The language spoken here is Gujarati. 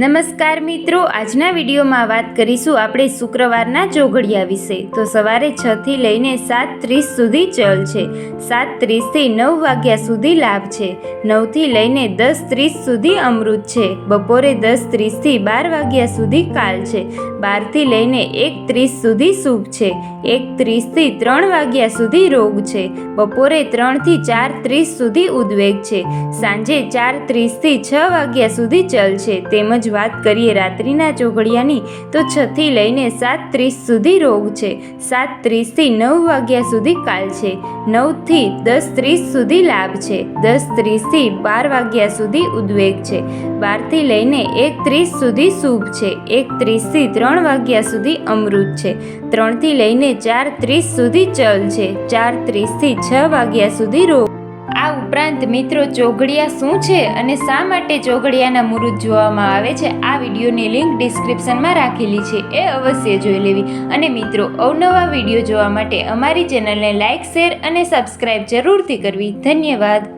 નમસ્કાર મિત્રો, આજના વિડીયોમાં વાત કરીશું આપણે શુક્રવારના ચોઘડિયા વિશે. તો સવારે છ થી લઈને સાત ત્રીસ સુધી ચલ છે. સાત ત્રીસથી નવ વાગ્યા સુધી લાભ છે. નવથી લઈને દસ ત્રીસ સુધી અમૃત છે. બપોરે દસ ત્રીસથી બાર વાગ્યા સુધી કાલ છે. બારથી લઈને એક ત્રીસ સુધી શુભ છે. એક ત્રીસથી ત્રણ વાગ્યા સુધી રોગ છે. બપોરે ત્રણથી ચાર ત્રીસ સુધી ઉદ્વેગ છે. સાંજે ચાર ત્રીસથી છ વાગ્યા સુધી ચલ છે. તેમજ વાત કરીએ રાત્રિના ચોઘડિયાની, તો છથી લઈને સાત ત્રીસ સુધી રોગ છે. સાત ત્રીસથી નવ વાગ્યા સુધી કાલ છે. નવથી દસ ત્રીસ સુધી લાભ છે. દસ ત્રીસથી બાર વાગ્યા સુધી ઉદ્વેગ છે. બારથી લઈને એક ત્રીસ સુધી શુભ છે. એક ત્રીસથી ત્રણ વાગ્યા સુધી અમૃત છે. ત્રણથી લઈને ચાર ત્રીસ સુધી ચલ છે. ચાર ત્રીસથી છ વાગ્યા સુધી રોગ આ ઉપરાંત મિત્રો ચોઘડિયા શું છે અને શા માટે ચોઘડિયાના મુરુદ જોવામાં આવે છે? આ વિડીયોની લિંક ડિસ્ક્રિપ્શનમાં રાખેલી છે. એ અવશ્ય જોઈ લેવી. અને મિત્રો, અવનવા વીડિયો જોવા માટે અમારી ચેનલને લાઇક શેર અને સબસ્ક્રાઇબ જરૂરથી કરવી. ધન્યવાદ.